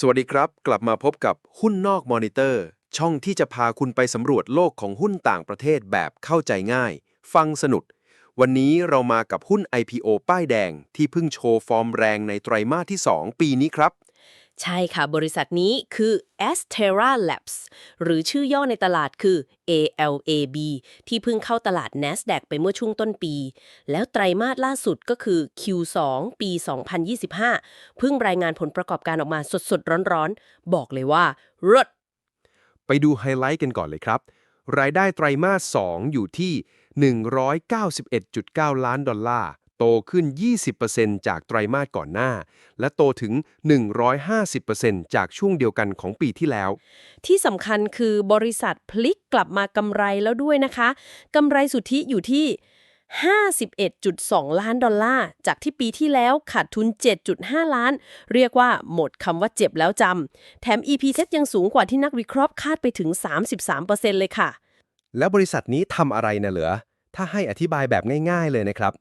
สวัสดีครับ กลับมาพบกับหุ้นนอกมอนิเตอร์ ช่องที่จะพาคุณไปสำรวจโลกของหุ้นต่างประเทศแบบเข้าใจง่าย ฟังสนุก วันนี้เรามากับหุ้น IPO ป้ายแดงที่เพิ่งโชว์ฟอร์มแรงในไตรมาสที่ 2 ปีนี้ครับ ใช่ค่ะ บริษัทนี้คือ Astera Labs หรือชื่อย่อในตลาดคือ ALAB ที่เพิ่งเข้าตลาด NASDAQ ไปเมื่อช่วงต้นปี แล้วไตรมาสล่าสุดก็คือ Q2 ปี 2025 เพิ่งรายงานผลประกอบการออกมาสดๆ ร้อนๆ บอกเลยว่ารถไปดูไฮไลท์กันก่อนเลยครับ รายได้ไตรมาส 2 อยู่ที่ 191.9 ล้านดอลลาร์ โตขึ้น 20%จากไตรมาสก่อนหน้า และโตถึง 150%จากช่วงเดียวกันของปีที่แล้ว ที่สำคัญคือบริษัทพลิกกลับมากำไรแล้วด้วยนะคะกำไรสุทธิอยู่ที่ 51.2 ล้านดอลลาร์ จากที่ปีที่แล้วขาดทุน 7.5 ล้าน เรียกว่าหมดคำว่าเจ็บแล้วจำแถม EPS ยังสูงกว่าที่นักวิเคราะห์คาดไปถึง 33%เลยค่ะ แล้วบริษัทนี้ทำอะไรนะเหรอถ้าให้อธิบายแบบง่าย ๆเลยนะครับ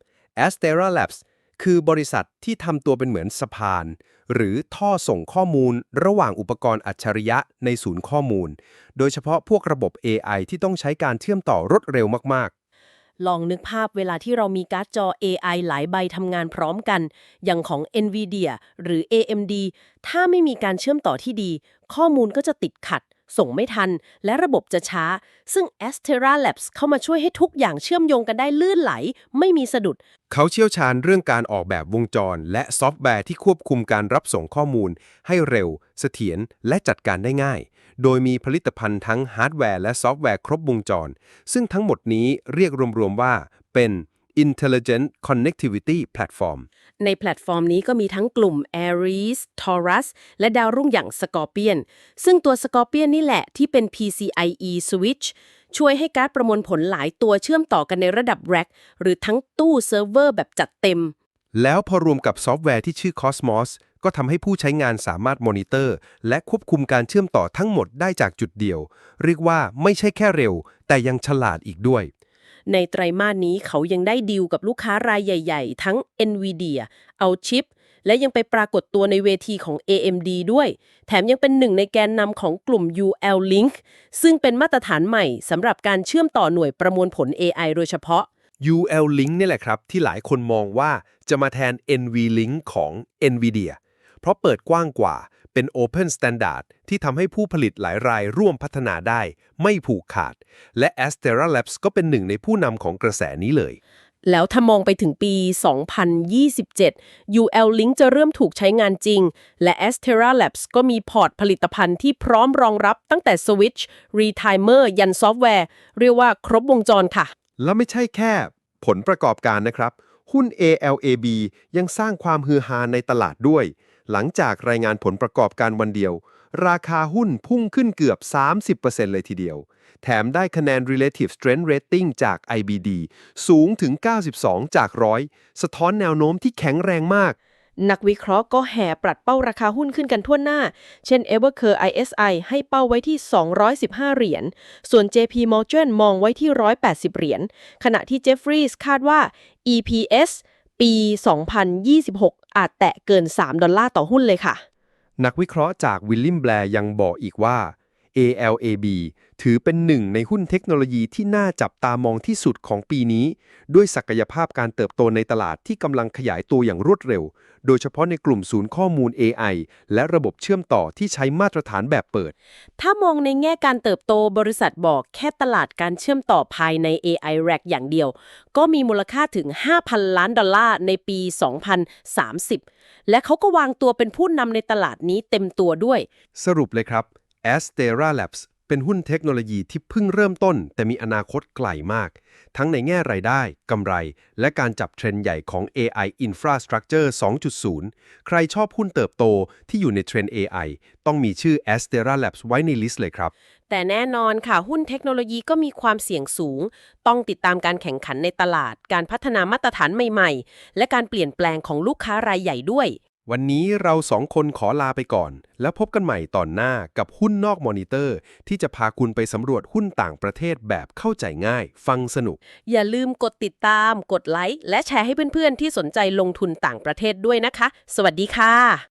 Astera Labs คือบริษัทที่ทำตัวเป็นเหมือนสะพาน หรือท่อส่งข้อมูลระหว่างอุปกรณ์อัจฉริยะในศูนย์ข้อมูล โดยเฉพาะพวกระบบ AI ที่ต้องใช้การเชื่อมต่อรวดเร็วมากๆ ลองนึกภาพเวลาที่เรามีการ์ดจอ AI หลายใบทำงานพร้อมกัน อย่างของ NVIDIA หรือ AMD ถ้าไม่มีการเชื่อมต่อที่ดี ข้อมูลก็จะติดขัด ส่งไม่ทัน และระบบจะช้า ซึ่ง Astera Labs เข้ามาช่วยให้ทุกอย่างเชื่อมโยงกันได้ลื่นไหล ไม่มีสะดุด เขาเชี่ยวชาญเรื่องการออกแบบวงจร และซอฟต์แวร์ที่ควบคุมการรับส่งข้อมูล ให้เร็ว เสถียรและจัดการได้ง่าย โดยมีผลิตภัณฑ์ทั้งฮาร์ดแวร์และซอฟต์แวร์ครบวงจร ซึ่งทั้งหมดนี้เรียกรวมๆว่าเป็น Intelligent Connectivity Platform ในแพลตฟอร์มนี้ก็มีทั้งกลุ่ม Aries Taurus และดาวรุ่งอย่าง Scorpion ซึ่งตัว Scorpion นี่แหละที่เป็น PCIe switch ช่วยให้การ์ดประมวลผลหลายตัวเชื่อมต่อกันในระดับ rack หรือทั้งตู้เซิร์ฟเวอร์แบบจัดเต็ม แล้วพอรวมกับซอฟต์แวร์ที่ชื่อ Cosmos ก็ทำให้ผู้ใช้งานสามารถมอนิเตอร์ และควบคุมการเชื่อมต่อทั้งหมดได้จากจุดเดียว เรียกว่าไม่ใช่แค่เร็ว แต่ยังฉลาดอีกด้วย ในไตรมาสนี้เขายังได้ดีลกับลูกค้ารายใหญ่ ๆ ทั้ง NVIDIA เอาชิป และยังไปปรากฏตัวในเวทีของ AMD ด้วย แถมยังเป็นหนึ่งในแกนนำของกลุ่ม UL Link ซึ่งเป็นมาตรฐานใหม่สำหรับการเชื่อมต่อหน่วยประมวลผล AI โดยเฉพาะ UL Link นี่แหละครับ ที่หลายคนมองว่าจะมาแทน NV Link ของ NVIDIA เพราะเปิดกว้างกว่า เป็น Open Standard ที่ทำให้ผู้ผลิตหลายรายร่วมพัฒนาได้ ไม่ผูกขาด และ Astera Labs ก็เป็นหนึ่งในผู้นำของกระแสนี้เลย แล้วถ้ามองไปถึงปี 2027 UL Link จะเริ่มถูกใช้งานจริง และ Astera Labs ก็มีพอร์ตผลิตภัณฑ์ที่พร้อมรองรับตั้งแต่ Switch Retimer ยันซอฟต์แวร์ เรียกว่าครบวงจรค่ะ แล้วไม่ใช่แค่ ผลประกอบการนะครับ หุ้น ALAB ยังสร้างความฮือฮาในตลาดด้วย หลังจากรายงานผลประกอบการวันเดียว ราคาหุ้นพุ่งขึ้นเกือบ 30%เลยทีเดียว แถมได้คะแนน relative strength rating จาก IBD สูงถึง 92 จาก 100 สะท้อนแนวโน้มที่แข็งแรงมาก นักวิเคราะห์ก็แห่ปรับเป้าราคาหุ้นขึ้นกันทั่วหน้า เช่น Evercare ISI ให้เป้าไว้ที่ 215 เหรียญ ส่วน JP Morgan มองไว้ที่ 180 เหรียญ ขณะที่ Jefferies คาดว่า EPS ปี 2026 อาจแตะเกิน 3 ดอลลาร์ต่อหุ้นเลยค่ะ นักวิเคราะห์จากวิลลิมแบร์ยังบอกอีกว่า ALAB ถือเป็นหนึ่งในหุ้นเทคโนโลยีที่น่าจับตามองที่สุดของปีนี้ ด้วยศักยภาพการเติบโตในตลาดที่กำลังขยายตัวอย่างรวดเร็ว โดยเฉพาะในกลุ่มศูนย์ข้อมูล AI และระบบเชื่อมต่อที่ใช้มาตรฐานแบบเปิด ถ้ามองในแง่การเติบโตบริษัทบอกแค่ตลาดการเชื่อมต่อภายใน AI Rack อย่างเดียว ก็มีมูลค่าถึง 5,000 ล้านดอลลาร์ในปี 2030 และเขาก็วางตัวเป็นผู้นำในตลาดนี้เต็มตัวด้วย สรุปเลยครับ Astera Labs เป็นหุ้นเทคโนโลยีที่เพิ่งเริ่มต้น แต่มีอนาคตไกลมาก ทั้งในแง่รายได้ กำไร และการจับเทรนด์ใหญ่ของ AI Infrastructure 2.0 ใครชอบหุ้นเติบโตที่อยู่ในเทรนด์ AI ต้องมีชื่อ Astera Labs ไว้ในลิสต์เลยครับ แต่แน่นอนค่ะ หุ้นเทคโนโลยีก็มีความเสี่ยงสูง ต้องติดตามการแข่งขันในตลาด การพัฒนามาตรฐานใหม่ ๆ และการเปลี่ยนแปลงของลูกค้ารายใหญ่ด้วย วันนี้เราสองคนขอลาไปก่อน แล้วพบกันใหม่ตอนหน้ากับหุ้นนอกมอนิเตอร์ ที่จะพาคุณไปสำรวจหุ้นต่างประเทศแบบเข้าใจง่าย ฟังสนุก อย่าลืมกดติดตาม กดไลค์และแชร์ให้เพื่อนๆที่สนใจลงทุนต่างประเทศด้วยนะคะ สวัสดีค่ะ